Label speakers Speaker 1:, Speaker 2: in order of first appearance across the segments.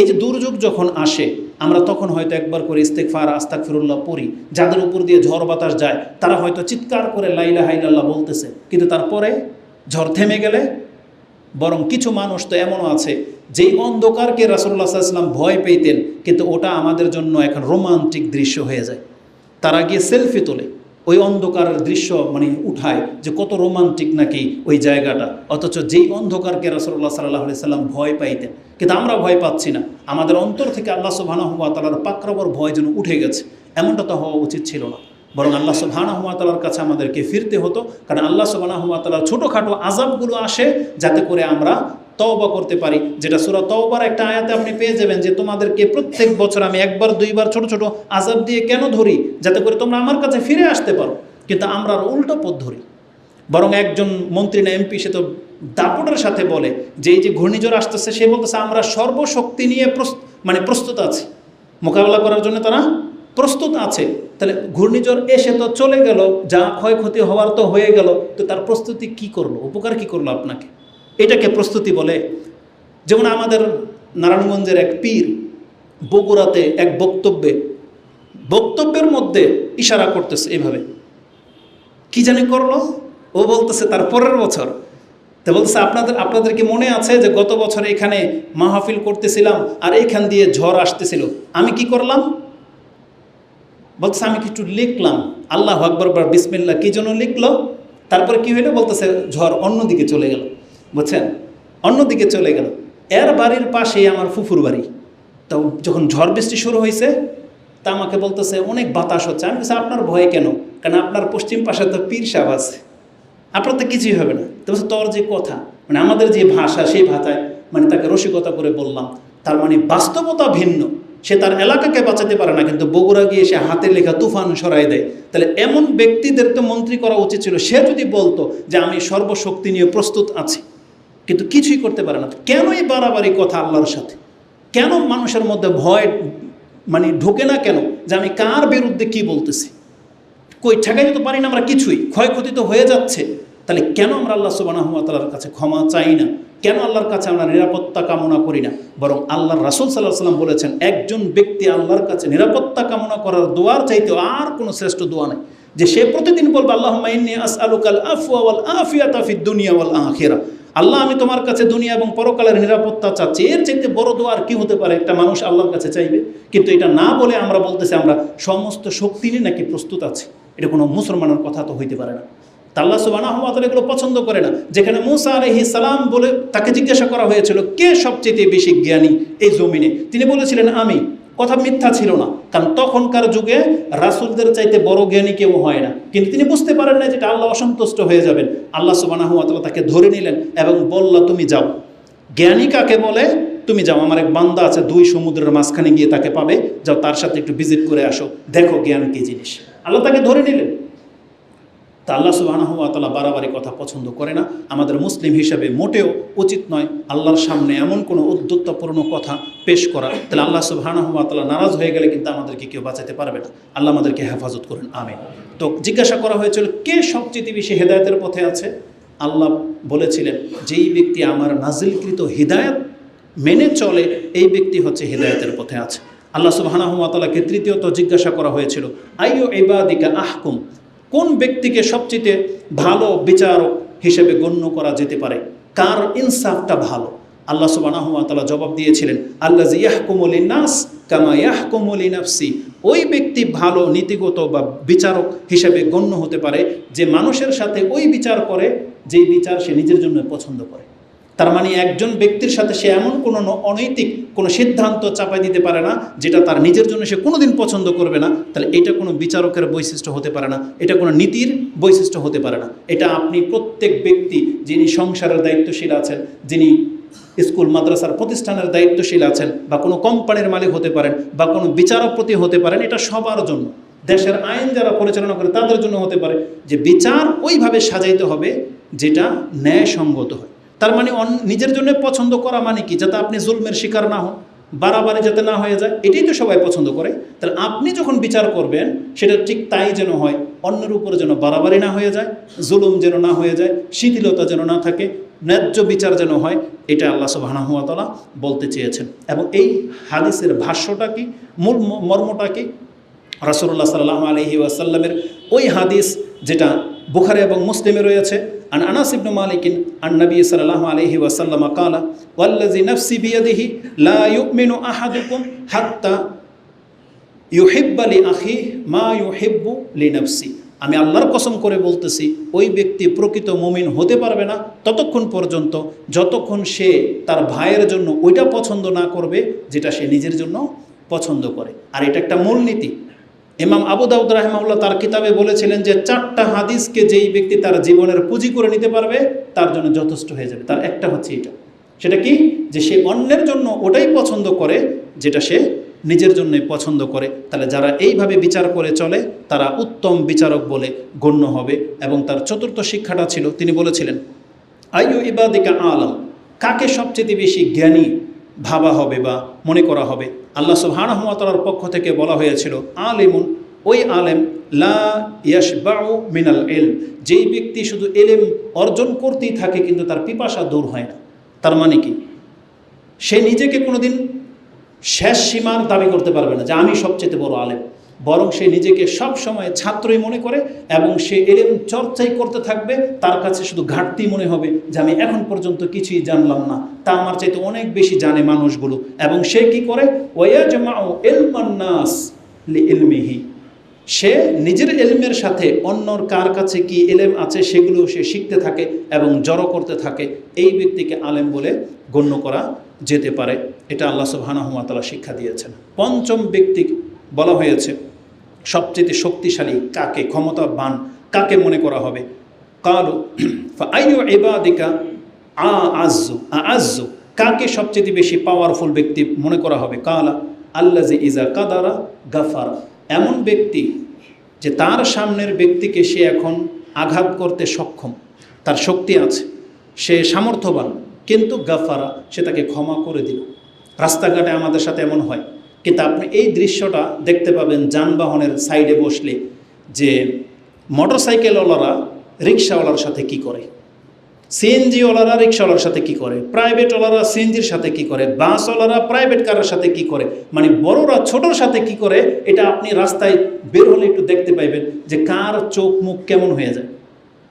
Speaker 1: এই যে দুর্যোগ যখন আসে, আমরা তখন হয়তো একবার করে ইস্তেকফার আস্তাক ফিরুল্লাহ পড়ি। যাদের উপর দিয়ে ঝড় বাতাস যায়, তারা হয়তো চিৎকার করে লাইলা হাইলাল্লাহ বলতেছে। কিন্তু তারপরে ঝড় থেমে গেলে বরং কিছু মানুষ তো এমনও আছে, যেই অন্ধকারকে রাসুল্লাহ সাল্লাম ভয় পেতেন, কিন্তু ওটা আমাদের জন্য এখন রোমান্টিক দৃশ্য হয়ে যায়। তারা গিয়ে সেলফি তোলে। ওই অন্ধকার দৃশ্য মানে উঠায় যে কত রোমান্টিক নাকি ওই জায়গাটা। অথচ যেই অন্ধকারকে রাসুল্লাহ সাল্লাহ সাল্লাম ভয় পাইতেন, কিন্তু আমরা ভয় পাচ্ছি না। আমাদের অন্তর থেকে আল্লাহ সুবাহানুয়া তালার পাকরাবর ভয় যেন উঠে গেছে। এমনটা তো হওয়া উচিত ছিল না। বরং আল্লাহ তালার কাছে আমাদেরকে ফিরতে হতো, কারণ আল্লাহ সুবাহানুয়া তালার ছোটোখাটো আজাবগুলো আসে যাতে করে আমরা তওবা করতে পারি। যেটা সুরা তওবার একটা আয়াতে আপনি পেয়ে যাবেন যে তোমাদেরকে প্রত্যেক বছর আমি একবার, দুইবার ছোট ছোট আজাব দিয়ে কেন ধরি? যাতে করে তোমরা আমার কাছে ফিরে আসতে পারো। কিন্তু আমরা আর উল্টো পথ ধরি। বরং একজন মন্ত্রী না, এমপি, সে তো দাপটের সাথে বলে যে এই যে ঘূর্ণিঝড় আসতেছে, সে বলতেছে, আমরা সর্বশক্তি নিয়ে মানে প্রস্তুত আছি। মোকাবেলা করার জন্য তারা প্রস্তুত আছে। তাহলে ঘূর্ণিঝড় এসে তো চলে গেল, যা ক্ষয়ক্ষতি হওয়ার তো হয়ে গেল। তো তার প্রস্তুতি কি করল? উপকার কি করল আপনাকে? এটাকে প্রস্তুতি বলে। যেমন আমাদের নারায়ণগঞ্জের এক পীর বগুড়াতে এক বক্তব্যে, বক্তব্যের মধ্যে ইশারা করতেছে এভাবে। কি জানি করল? ও বলতেছে তার পরের বছর। তো বলতেছে, আপনাদের আপনাদের কি মনে আছে যে গত বছর এখানে মাহফিল করতেছিলাম আর এখান দিয়ে ঝড় আসতেছিল? আমি কি করলাম? বলতেছে, আমি কিছু লিখলাম। আল্লাহ আকবর বিসমিল্লা কি জন্য লিখলো? তারপরে কি হইল? বলতেছে, ঝড় অন্যদিকে চলে গেল। বুঝছেন? অন্যদিকে চলে গেল। এর বাড়ির পাশেই আমার ফুফুর বাড়ি। তো যখন ঝড় বৃষ্টি শুরু হয়েছে, তা আমাকে বলতেছে, অনেক বাতাস হচ্ছে। আমি বলছি, আপনার ভয় কেন? কারণ আপনার পশ্চিম পাশে তো পীর সাহেব আছে। আপনার তো কিছুই হবে না। তো বলছে, তোর যে কথা মানে আমাদের যে ভাষা, সেই ভাষায় মানে তাকে রসিকতা করে বললাম, তার মানে বাস্তবতা ভিন্ন। সে তার এলাকাকে বাঁচাতে পারে না, কিন্তু বগুড়া গিয়ে সে হাতে লেখা তুফান সরাই দেয়। তাহলে এমন ব্যক্তিদের তো মন্ত্রী করা উচিত ছিল। সে যদি বলতো যে, আমি সর্বশক্তি নিয়ে প্রস্তুত আছি। কিন্তু কিছুই করতে পারে না। কেন এই বাড়াবাড়ি কথা আল্লাহর সাথে? কেন মানুষের মধ্যে ভয় মানে ঢোকে না কেন যে আমি কার বিরুদ্ধে কি বলতেছি? কই ঠেকাই তো পারি না আমরা কিছুই, ক্ষয়ক্ষতি তো হয়ে যাচ্ছে। তাহলে কেন আমরা আল্লাহ সুবানাহতালার কাছে ক্ষমা চাই না? কেন আল্লাহর কাছে আমরা নিরাপত্তা কামনা করি না? বরং আল্লাহর রাসুল সাল্লাহ সাল্লাম বলেছেন, একজন ব্যক্তি আল্লাহর কাছে নিরাপত্তা কামনা করার দোয়ার চাইতে আর কোনো শ্রেষ্ঠ দোয়া নেই। যে সে প্রতিদিন বলবে আল্লাহ আস আলুকাল আফওয়া ওয়াল আফিয়াতা ফিদ দুনিয়া ওয়াল আখিরা। আল্লাহ, আমি তোমার কাছে দুনিয়া এবং পরকালের নিরাপত্তা চাচ্ছি। এর চাইতে বড় দোয়া আর কি হতে পারে? একটা মানুষ আল্লাহর কাছে চাইবে। কিন্তু এটা না বলে আমরা বলতেছি, আমরা সমস্ত শক্তি নিয়ে নাকি প্রস্তুত আছি। এটা কোনো মুসলমানের কথা তো হইতে পারে না। তা আল্লাহ সুবাহ এগুলো পছন্দ করে না। যেখানে মুসা আলহি সালাম বলে তাকে জিজ্ঞাসা করা হয়েছিল, কে সবচেয়ে বেশি জ্ঞানী এই জমিনে? তিনি বলেছিলেন, আমি। কথা মিথ্যা ছিল না। কারণ তখনকার যুগে রাসুলদের চাইতে বড় জ্ঞানী কেউ হয় না। কিন্তু তিনি বুঝতে পারেন না যেটা আল্লাহ অসন্তুষ্ট হয়ে যাবেন। আল্লাহ সুবাহ তাকে ধরে নিলেন এবং বললা, তুমি যাও। জ্ঞানী কাকে বলে? তুমি যাও, আমার এক বান্দা আছে দুই সমুদ্রের মাঝখানে গিয়ে তাকে পাবে। যাও তার সাথে একটু ভিজিট করে আসো। দেখো জ্ঞান কি জিনিস। আল্লাহ তাকে ধরে নিলেন। তা আল্লাহ সুবাহানহতালা বাড়াবাড়ি কথা পছন্দ করে না। আমাদের মুসলিম হিসাবে মোটেও উচিত নয় আল্লাহর সামনে এমন কোনো উদ্যত্তপূর্ণ কথা পেশ করা। তাহলে আল্লাহ সুবাহানহতালা নারাজ হয়ে গেলে কিন্তু আমাদেরকে কেউ বাঁচাতে পারবে না। আল্লাহ আমাদেরকে হেফাজত করেন, আমিন। তো জিজ্ঞাসা করা হয়েছিল, কে সবচেয়ে বেশি হেদায়তের পথে আছে? আল্লাহ বলেছিলেন, যেই ব্যক্তি আমার নাজিলকৃত হৃদায়ত মেনে চলে, এই ব্যক্তি হচ্ছে হৃদায়তের পথে আছে। আল্লাহ সুবাহানহতালাকে তৃতীয়ত জিজ্ঞাসা করা হয়েছিল আইও এবাদিকা আহকুম? কোন ব্যক্তিকে সবচেয়ে ভালো বিচারক হিসেবে গণ্য করা যেতে পারে? কার ইনসাফটা ভালো? আল্লাহ সুবানাহতালা জবাব দিয়েছিলেন আল্লাহ ইয়াহকুমলি নাস কামা ইয়াহকুমলি নাফসি ওই ব্যক্তি ভালো নীতিগত বা বিচারক হিসেবে গণ্য হতে পারে যে মানুষের সাথে ওই বিচার করে, যেই বিচার সে নিজের জন্য পছন্দ করে। তার মানে একজন ব্যক্তির সাথে সে এমন কোনো অনৈতিক কোনো সিদ্ধান্ত চাপাই দিতে পারে না, যেটা তার নিজের জন্য সে কোনোদিন পছন্দ করবে না, তাহলে এটা কোনো বিচারকের বৈশিষ্ট্য হতে পারে না, এটা কোনো নীতির বৈশিষ্ট্য হতে পারে না। এটা আপনি প্রত্যেক ব্যক্তি যিনি সংসারের দায়িত্বশীল আছেন, যিনি স্কুল, মাদ্রাসার প্রতিষ্ঠানের দায়িত্বশীল আছেন, বা কোনো কোম্পানির মালিক হতে পারেন, বা কোনো বিচারপতি হতে পারেন, এটা সবার জন্য। দেশের আইন যারা পরিচালনা করে তাদের জন্য হতে পারে। যে বিচার ওইভাবে সাজাইতে হবে যেটা ন্যায়সঙ্গত হয়। তার মানে নিজের জন্য পছন্দ করা মানে কি? যাতে আপনি জুলমের শিকার না হন, বাড়াবাড়ি যাতে না হয়ে যায়, এটাই তো সবাই পছন্দ করে। তাহলে আপনি যখন বিচার করবেন, সেটা ঠিক তাই যেন হয়, অন্যের উপরে যেন বাড়াবাড়ি না হয়ে যায়, জুলুম যেন না হয়ে যায়, শিথিলতা যেন না থাকে, ন্যায্য বিচার যেন হয়, এটা আল্লাহ সুবাহানহাতলা বলতে চেয়েছেন। এবং এই হাদিসের ভাষ্যটা কি? মূল মর্মটা কি? রাসুল্লাহ সাল্লাহ আলহি ওয়াসাল্লামের ওই হাদিস যেটা বুখারে এবং মুসলিমে রয়েছে আনাস ইবনু মালিকিন আন নবী সাল্লাল্লাহু আলাইহি ওয়াসাল্লাম কালা ওয়াল্লাযী নাফসি বিয়াদিহি লা ইউমিনু আহাদুকুম হাত্তা ইউহিব্বা লি আখি মা ইউহিব্বু লি নাফসি আমি আল্লাহর কসম করে বলতেছি, ওই ব্যক্তি প্রকৃত মুমিন হতে পারবে না। ততক্ষণ পর্যন্ত যতক্ষণ সে তার ভাইয়ের জন্য ওইটা পছন্দ না করবে, যেটা সে নিজের জন্য পছন্দ করে। আর এটা একটা মূলনীতি। ইমাম আবু দাউদ রাহমাউল্লাহ তার কিতাবে বলেছিলেন যে চারটা হাদিসকে যেই ব্যক্তি তার জীবনের পুঁজি করে নিতে পারবে, তার জন্য যথেষ্ট হয়ে যাবে। তার একটা হচ্ছে এটা। সেটা কি? যে সে অন্যের জন্য ওটাই পছন্দ করে, যেটা সে নিজের জন্যই পছন্দ করে। তাহলে যারা এইভাবে বিচার করে চলে, তারা উত্তম বিচারক বলে গণ্য হবে। এবং তার চতুর্থ শিক্ষাটা ছিল, তিনি বলেছিলেন, আইয়ু ইবাদিকা আলম কাকে সবচেয়ে বেশি জ্ঞানী ভাবা হবে বা মনে করা হবে। আল্লাহ সুবহানাহুয়াতালার পক্ষ থেকে বলা হয়েছিল, আলিমুন, ওই আলেম, লা ইয়াশবাউ মিনাল এল যেই ব্যক্তি শুধু এলেম অর্জন করতেই থাকে, কিন্তু তার পিপাসা দূর হয় না। তার মানে কি? সে নিজেকে কোনোদিন শেষ সীমার দাবি করতে পারবে না যে, আমি সবচেয়ে বড় আলেম। বরং সে নিজেকে সব সময় ছাত্রই মনে করে এবং সে এলেম চর্চাই করতে থাকবে, তার কাছে শুধু ঘাটতি মনে হবে যে আমি এখন পর্যন্ত কিছুই জানলাম না। তা আমার চাইতে অনেক বেশি জানে মানুষগুলো। এবং সে কি করে? ওয়াজমাউ এলমান্নাস লি ইলমিহি সে নিজের এলমের সাথে অন্যর কার কাছে কি এলেম আছে সেগুলো সে শিখতে থাকে এবং জড়ো করতে থাকে। এই ব্যক্তিকে আলেম বলে গণ্য করা যেতে পারে। এটা আল্লাহ সুবাহানহমাতালা শিক্ষা দিয়েছেন। পঞ্চম ব্যক্তি বলা হয়েছে, সবচেয়ে শক্তিশালী কাকে, ক্ষমতাবান কাকে মনে করা হবে? কালো এবাদিকা আ আজ্জু আ আজ্জু কাকে সবচেয়ে বেশি পাওয়ারফুল ব্যক্তি মনে করা হবে? কালা আল্লাজি ইজা কাদারা গাফারা। এমন ব্যক্তি যে তার সামনের ব্যক্তিকে সে এখন আঘাত করতে সক্ষম। তার শক্তি আছে, সে সামর্থ্যবান, কিন্তু গাফারা, সে তাকে ক্ষমা করে দিল। রাস্তাঘাটে আমাদের সাথে এমন হয় কিন্তু আপনি এই দৃশ্যটা দেখতে পাবেন যানবাহনের সাইডে বসলে যে মোটর সাইকেলওয়ালারা রিক্সাওয়ালার সাথে কি করে? সিএনজিওয়ালারা রিক্সাওয়ালার সাথে কি করে? প্রাইভেটওয়ালারা সিএনজির সাথে কি করে? বাসওয়ালারা প্রাইভেট কারের সাথে কি করে? মানে বড়রা ছোটোর সাথে কি করে? এটা আপনি রাস্তায় বের হলে একটু দেখতে পাইবেন যে কার চোখ মুখ কেমন হয়ে যায়।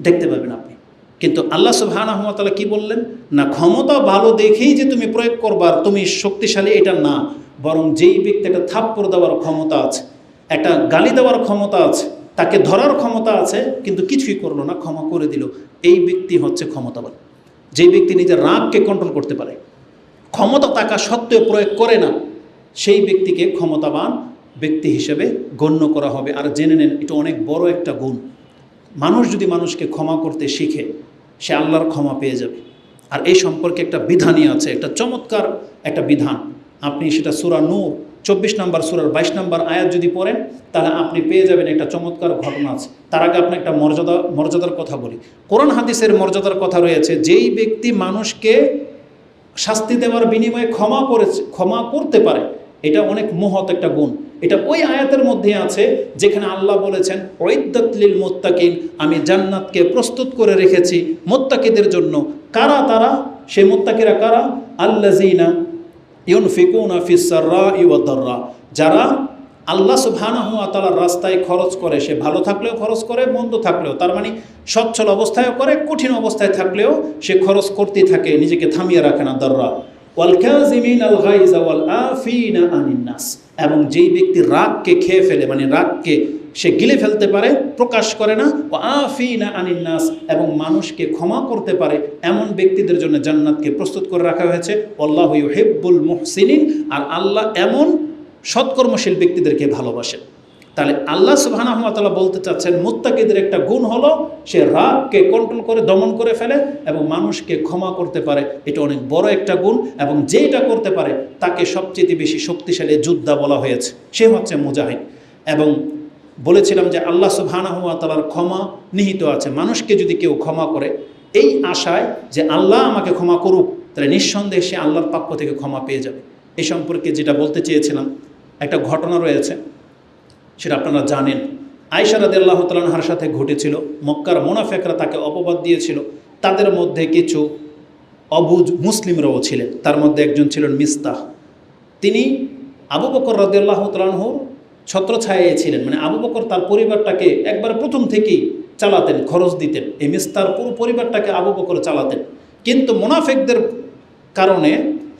Speaker 1: দেখতে পাবেন আপনি। কিন্তু আল্লাহ সুবাহানহমতালা কি বললেন? না, ক্ষমতা ভালো দেখেই যে তুমি প্রয়োগ করবার তুমি শক্তিশালী, এটা না। বরং যেই ব্যক্তি একটা থাপ্পড় দেওয়ার ক্ষমতা আছে, একটা গালি দেওয়ার ক্ষমতা আছে, তাকে ধরার ক্ষমতা আছে, কিন্তু কিছুই করল না, ক্ষমা করে দিল। এই ব্যক্তি হচ্ছে ক্ষমতাবান। যেই ব্যক্তি নিজের রাগকে কন্ট্রোল করতে পারে, ক্ষমতা থাকা সত্ত্বেও প্রয়োগ করে না, সেই ব্যক্তিকে ক্ষমতাবান ব্যক্তি হিসেবে গণ্য করা হবে। আর জেনে নেন, এটা অনেক বড় একটা গুণ। মানুষ যদি মানুষকে ক্ষমা করতে শিখে, সে আল্লাহর ক্ষমা পেয়ে যাবে। আর এই সম্পর্কে একটা বিধানই আছে, একটা চমৎকার একটা বিধান। আপনি সেটা সুরা নূর, চব্বিশ নম্বর সুরার বাইশ নম্বর আয়াত যদি পড়েন, তাহলে আপনি পেয়ে যাবেন একটা চমৎকার ঘটনা আছে। তার আগে আপনি একটা মর্যাদা, মর্যাদার কথা বলি। কোরআন হাদিসের মর্যাদার কথা রয়েছে, যেই ব্যক্তি মানুষকে শাস্তি দেওয়ার বিনিময়ে ক্ষমা করেছে, ক্ষমা করতে পারে, এটা অনেক মহৎ একটা গুণ। এটা ওই আয়াতের মধ্যে আছে, যেখানে আল্লাহ বলেছেন ঐদ্দাতলিল মোত্তাকিন আমি জান্নাতকে প্রস্তুত করে রেখেছি মোত্তাকিদের জন্য। কারা তারা? সে মোত্তাকিরা কারা? আল্লাজিনা ইউনফিকুনা ফিসাররা ইউদ্দররা যারা আল্লাহ সুবহানাহু ওয়া তাআলার রাস্তায় খরচ করে, সে ভালো থাকলেও খরচ করে, মন্দ থাকলেও, তার মানে সচ্ছল অবস্থায়ও করে, কঠিন অবস্থায় থাকলেও সে খরচ করতেই থাকে, নিজেকে থামিয়ে রাখে না দররা। ওয়াল আল আনিন নাস। এবং যেই ব্যক্তি রাগকে খেয়ে ফেলে মানে রাগকে সে গিলে ফেলতে পারে, প্রকাশ করে না। ও আফিনা আনিন নাস, এবং মানুষকে ক্ষমা করতে পারে এমন ব্যক্তিদের জন্য জান্নাতকে প্রস্তুত করে রাখা হয়েছে। আল্লাহ হেব্বুল মুহসিনিন, আর আল্লাহ এমন সৎকর্মশীল ব্যক্তিদেরকে ভালোবাসেন। তাহলে আল্লাহ সুবাহানহমতাল্লাহ বলতে চাচ্ছেন, মুত্তাকিদের একটা গুণ হলো সে রাগকে কন্ট্রোল করে, দমন করে ফেলে এবং মানুষকে ক্ষমা করতে পারে। এটা অনেক বড় একটা গুণ, এবং যেটা করতে পারে তাকে সবচেয়ে বেশি শক্তিশালী যোদ্ধা বলা হয়েছে। সে হচ্ছে মুজাহিদ। এবং বলেছিলাম যে আল্লাহ সুবাহানহমতালার ক্ষমা নিহিত আছে। মানুষকে যদি কেউ ক্ষমা করে, এই আশায় যে আল্লাহ আমাকে ক্ষমা করুক, তাহলে নিঃসন্দেহে সে আল্লাহর পক্ষ থেকে ক্ষমা পেয়ে যাবে। এই সম্পর্কে যেটা বলতে চেয়েছিলাম, একটা ঘটনা রয়েছে, সেটা আপনারা জানেন। আয়সা রাদি আল্লাহ তালাহার সাথে ঘটেছিল। মক্কার মোনাফেকরা তাকে অপবাদ দিয়েছিল। তাদের মধ্যে কিছু অবুজ মুসলিমরাও ছিলেন। তার মধ্যে একজন ছিলেন মিস্তাহ। তিনি আবু বকর রাদিয়াল্লাহু তাআলাহুর ছত্রছায়ায় ছিলেন। মানে আবু বকর তার পরিবারটাকে একবার প্রথম থেকেই চালাতেন, খরচ দিতেন। এই মিস্তার পুরো পরিবারটাকে আবু বকর চালাতেন। কিন্তু মুনাফেকদের কারণে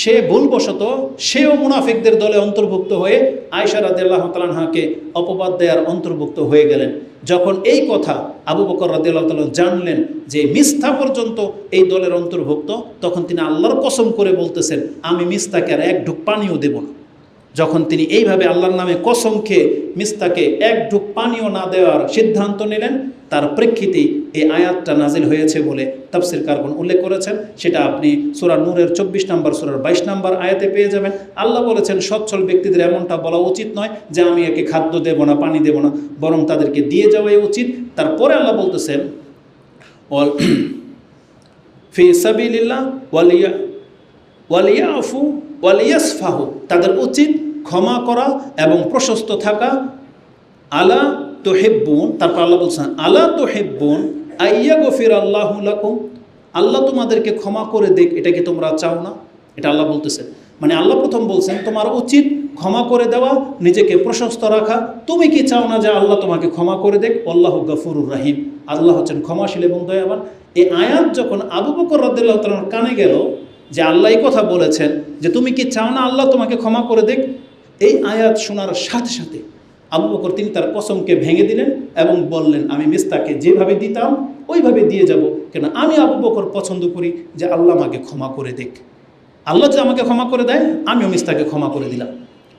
Speaker 1: সে ভুলবশত সেও মুনাফিকদের দলে অন্তর্ভুক্ত হয়ে আয়সা রাদিয়াল্লাহু তাআলাকে অপবাদ দেওয়ার অন্তর্ভুক্ত হয়ে গেলেন। যখন এই কথা আবু বকর রাদিয়াল্লাহু তাআলা জানলেন যে মিস্তা পর্যন্ত এই দলের অন্তর্ভুক্ত, তখন তিনি আল্লাহর কসম করে বলতেছেন, আমি মিস্তাকে আর এক ঢুক পানিও দেব না। যখন তিনি এইভাবে আল্লাহর নামে কসম খেয়ে মিস্তাকে এক ঢুক পানিও না দেওয়ার সিদ্ধান্ত নিলেন, তার প্রেক্ষিতেই এই আয়াতটা নাজিল হয়েছে বলে তাফসির কার্বন উল্লেখ করেছেন। সেটা আপনি সুরা নূরের চব্বিশ নম্বর, সুরার বাইশ নম্বর আয়াতে পেয়ে যাবেন। আল্লাহ বলেছেন, সচ্ছল ব্যক্তিদের এমনটা বলা উচিত নয় যে আমি একে খাদ্য দেব না, পানি দেব না, বরং তাদেরকে দিয়ে যাওয়াই উচিত। তারপরে আল্লাহ বলতেছেন, ওয়াল ফি সাবিলিল্লাহ ওয়ালিয়া, ওয়ালিয়াফু ওয়ালিয়াসফাহু, তাদের উচিত ক্ষমা করা এবং প্রশস্ত থাকা। আলা তো হেব্বুন তারপর আল্লাহ বলছেন, আলা তো হেব্বুন আইয়া গফির আল্লাহ আল্লাহ তোমাদেরকে ক্ষমা করে দেখ এটা কি তোমরা চাও না? এটা আল্লাহ বলতেছেন মানে আল্লাহ প্রথম বলছেন, তোমার উচিত ক্ষমা করে দেওয়া, নিজেকে প্রশস্ত রাখা। তুমি কি চাও না যে আল্লাহ তোমাকে ক্ষমা করে দেখ আল্লাহ গফুরুর রাহিম। আল্লাহ হচ্ছেন ক্ষমাশীল এবং দয়াবান। এই আয়াত যখন আবু বকর রদুল্লাহ তালার কানে গেল যে আল্লাহ কথা বলেছেন যে, তুমি কি চাও না আল্লাহ তোমাকে ক্ষমা করে দেখ এই আয়াত শোনার সাথে সাথে আবু বকর তিনি তার কসমকে ভেঙে দিলেন এবং বললেন, আমি মিস্তাকে যেভাবে দিতাম, ওইভাবে দিয়ে যাব। কেন? আমি আবু বকর পছন্দ করি যে আল্লাহ আমাকে ক্ষমা করে দেখ আল্লাহ যে আমাকে ক্ষমা করে দেয়, আমিও মিস্তাকে ক্ষমা করে দিলাম।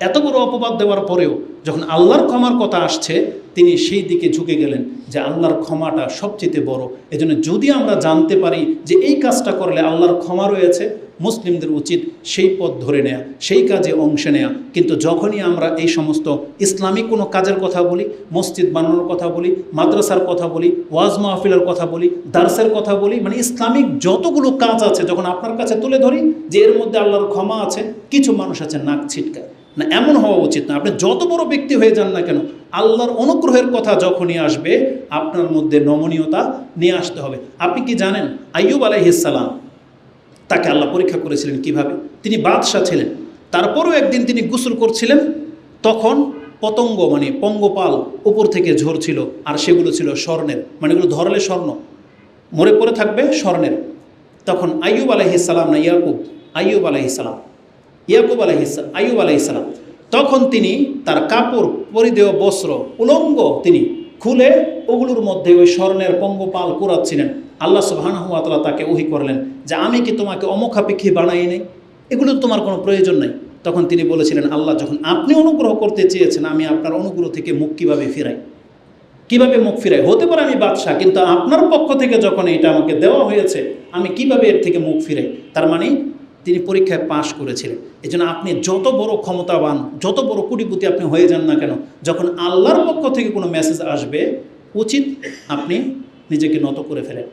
Speaker 1: এত বড় অপবাদ দেওয়ার পরেও যখন আল্লাহর ক্ষমার কথা আসছে, তিনি সেই দিকে ঝুঁকে গেলেন যে আল্লাহর ক্ষমাটা সবচেয়ে বড়। এজন্য যদি আমরা জানতে পারি যে এই কাজটা করলে আল্লাহর ক্ষমা রয়েছে মুসলিমদের উচিত সেই পথ ধরে নেয়া, সেই কাজে অংশ নেয়া। কিন্তু যখনই আমরা এই সমস্ত ইসলামিক কোনো কাজের কথা বলি, মসজিদ বানানোর কথা বলি, মাদ্রাসার কথা বলি, ওয়াজ মাহফিলের কথা বলি, দার্সের কথা বলি মানে ইসলামিক যতগুলো কাজ আছে, যখন আপনার কাছে তুলে ধরি, যে এর মধ্যে আল্লাহর ক্ষমা আছে, কিছু মানুষ আছে নাক ছিটকায়। না, এমন হওয়া উচিত না। আপনি যত বড় ব্যক্তি হয়ে যান না কেন, আল্লাহর অনুগ্রহের কথা যখনই আসবে, আপনার মধ্যে নমনীয়তা নিয়ে আসতে হবে। আপনি কি জানেন, আইয়ুব আলাইহিসালাম তাকে আল্লাহ পরীক্ষা করেছিলেন কীভাবে? তিনি বাদশাহ ছিলেন। তারপরেও একদিন তিনি গোসল করছিলেন, তখন পতঙ্গ মানে পঙ্গপাল উপর থেকে ঝরছিল আর সেগুলো ছিল স্বর্ণের মানে এগুলো ধরলে স্বর্ণ, মরে পড়ে থাকবে স্বর্ণের। তখন আইয়ুব আলাইহিসালাম না ইয়াকুব? আইয়ুব আলাইহিসালাম ইয়াকুব আলাইহিসাল আইয়ুব আলাইহিসালাম তখন তিনি তার কাপড়, পরিধেয় বস্ত্র, উলঙ্গ তিনি খুলে ওগুলোর মধ্যে ওই স্বর্ণের পঙ্গপাল কুড়াচ্ছিলেন। আল্লাহ সুবাহানহুয়াতলা তাকে ওহি করলেন যে আমি কি তোমাকে অমুখাপেক্ষী বানাই নেই? এগুলো তোমার কোনো প্রয়োজন নেই। তখন তিনি বলেছিলেন, আল্লাহ, যখন আপনি অনুগ্রহ করতে চেয়েছেন, আমি আপনার অনুগ্রহ থেকে মুখ কীভাবে ফিরাই? কীভাবে মুখ ফিরাই? হতে পারে আমি বাদশাহ, কিন্তু আপনার পক্ষ থেকে যখন এটা আমাকে দেওয়া হয়েছে, আমি কীভাবে এর থেকে মুখ ফিরাই? তার মানে তিনি পরীক্ষায় পাশ করেছিলেন। এই জন্য আপনি যত বড় ক্ষমতাবান, যত বড় কুটিপুতি আপনি হয়ে যান না কেন, যখন আল্লাহর পক্ষ থেকে কোনো মেসেজ আসবে, উচিত আপনি নিজেকে নত করে ফেলেন।